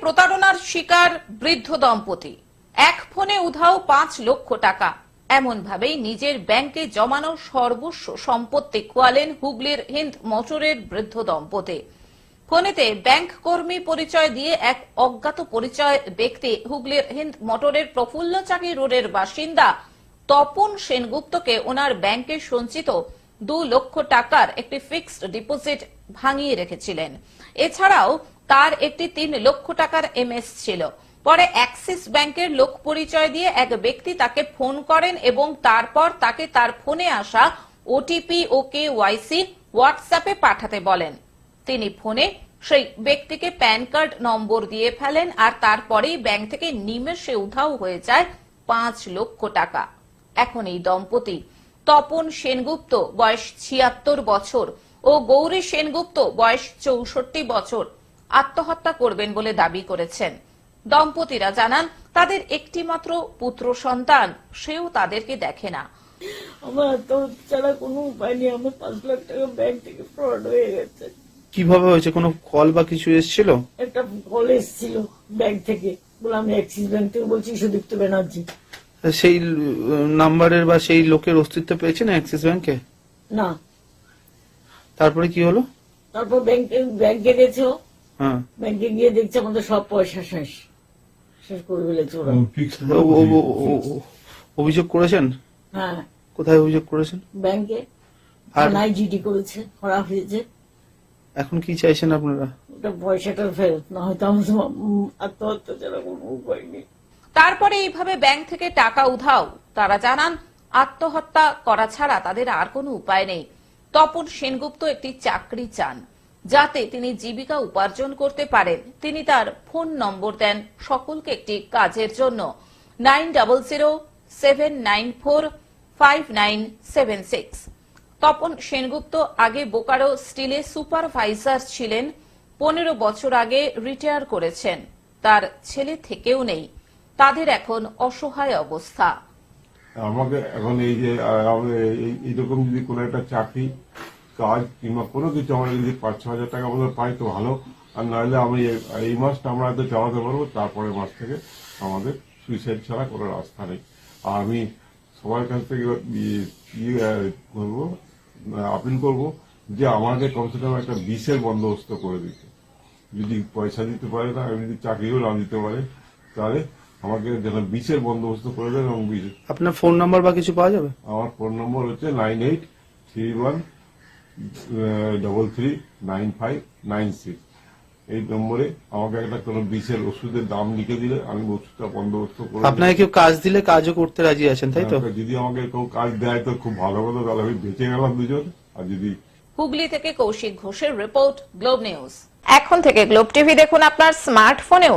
প্রতারণার শিকার বৃদ্ধ দম্পতি। এক ফোনে উধাও পাঁচ লক্ষ টাকা। এমন ভাবেই নিজের ব্যাংকে জমানো সর্বস্ব সম্পত্তি খোয়ালেন হুগলির হিন্দ মোটরের বৃদ্ধ দম্পতি। ফোনেতে ব্যাংক কর্মী পরিচয় দিয়ে এক অজ্ঞাত পরিচয় ব্যক্তি হুগলির হিন্দ মোটরের প্রফুল্ল চাকি রোডের বাসিন্দা তপন সেনগুপ্তকে ওনার ব্যাংকে সঞ্চিত দু লক্ষ টাকার একটি ফিক্সড ডিপোজিট ভাঙিয়ে রেখেছিলেন। এছাড়াও তার একটি তিন লক্ষ টাকার এমএস ছিল। পরে অ্যাক্সিস ব্যাংকের লোক পরিচয় দিয়ে এক ব্যক্তি তাকে ফোন করেন এবং তারপর তাকে তার ফোনে আসা ওটিপি ও কে ওয়াইসি হোয়াটসঅ্যাপে পাঠাতে বলেন। তিনি ফোনে সেই ব্যক্তিকে প্যান কার্ড নম্বর দিয়ে ফেলেন আর তারপরেই ব্যাংক থেকে নিমেষে উধাও হয়ে যায় পাঁচ লক্ষ টাকা। এখন এই দম্পতি তপন সেনগুপ্ত বয়স ছিয়াত্তর বছর ও গৌরী সেনগুপ্ত বয়স চৌষট্টি বছর। আত্মহত্যা করবেন বলে দাবি করেছেন। দম্পতিরা জানান তাদের একটি মাত্র পুত্র সন্তান সেও তাদেরকে দেখে না। আমার আত্মহত্যা ছাড়া কোনো উপায় নেই। আমার পাঁচ লাখ টাকা ব্যাংক থেকে ফ্রড হয়ে গেছে। কীভাবে হয়েছে? কোনো কল বা কিছু এসেছিল? একটা কল এসেছিল ব্যাংক থেকে। বলে আমি অ্যাক্সিস ব্যাংক থেকে বলছি সুদীপ্ত ব্যানার্জি সেই নাম্বারের বা সেই লোকের অস্তিত্ব পেয়েছেন অ্যাক্সিস ব্যাংকে? না। তারপরে কি হলো? তারপর ব্যাংকে ব্যাংকে গেছে। হ্যাঁ। ব্যাংকে গিয়ে দেখছে আমাদের সব পয়সা শেষ। শেষ করে ফেলেছে ওরা। ও- ও- ও- ও- ও- অভিযোগ করেছেন? হ্যাঁ। কোথায় অভিযোগ করেছেন? ব্যাংকে আর জিডি করেছে করা হয়েছে। এখন কি চাইছেন আপনারা? ওটা পয়সাটা ফেরত না হয়তো আমার উম, আত্মহত্যা ছাড়া কোনো উপায় নেই। তারপরে এইভাবে ব্যাংক থেকে টাকা উধাও। তারা জানান, আত্মহত্যা করা ছাড়া তাদের আর কোনো উপায় নেই। তপন সেনগুপ্ত একটি চাকরি চান, যাতে তিনি জীবিকা উপার্জন করতে পারেন। তিনি তার ফোন নম্বর দেন সকলকে একটি কাজের জন্য। Nine double zero seven nine four five nine seven six. Tapan Sengupta আগে বোকারো স্টিলে সুপারভাইজার ছিলেন, পনেরো বছর আগে রিটায়ার করেছেন। তার ছেলে থেকেও নেই। তাদের এখন অসহায় অবস্থা। আমাকে এখন এই যে এই- এইরকম যদি কোনো একটা চাকরি কাজ কিংবা কোনো কিছু আমরা যদি পাঁচ, ছ হাজার টাকা মতো পাই তো ভালো। আর নাহলে আমি এই- মাসটা আমরা হয়তো চালাতে পারব তারপরে মাস থেকে আমাদের সুইসাইড ছাড়া কোনো রাস্তা নেই। আর আমি সবার কাছ থেকে করব আপিল করব যে আমাকে কমসে কম একটা বিষের বন্দোবস্ত করে দিতে। যদি পয়সা দিতে পারে না যদি চাকরিও না দিতে পারে, তাহলে আমাকে যেন বন্দোবস্ত করে দেন এবং আপনার ফোন নাম্বার বা কিছু পাওয়া যাবে? আমার ফোন নম্বর হচ্ছে nine eight three one double three nine five nine six. এই নম্বরে আমাকে একটা কোনো বিষের ওষুধের দাম লিখে দিলে আমি ওষুধটা বন্দোবস্ত করে আপনাকে কেউ কাজ দিলে কাজও করতে রাজি আছেন তাই তো? হ্যাঁ, যদি আমাকে কেউ কাজ দেয় তো খুব ভালো কথা তাহলে আমি বেঁচে গেলাম দুজন। আর যদি হুগলি থেকে কৌশিক ঘোষের রিপোর্ট গ্লোব নিউজ। এখন থেকে গ্লোব টিভি দেখুন আপনার স্মার্টফোনেও।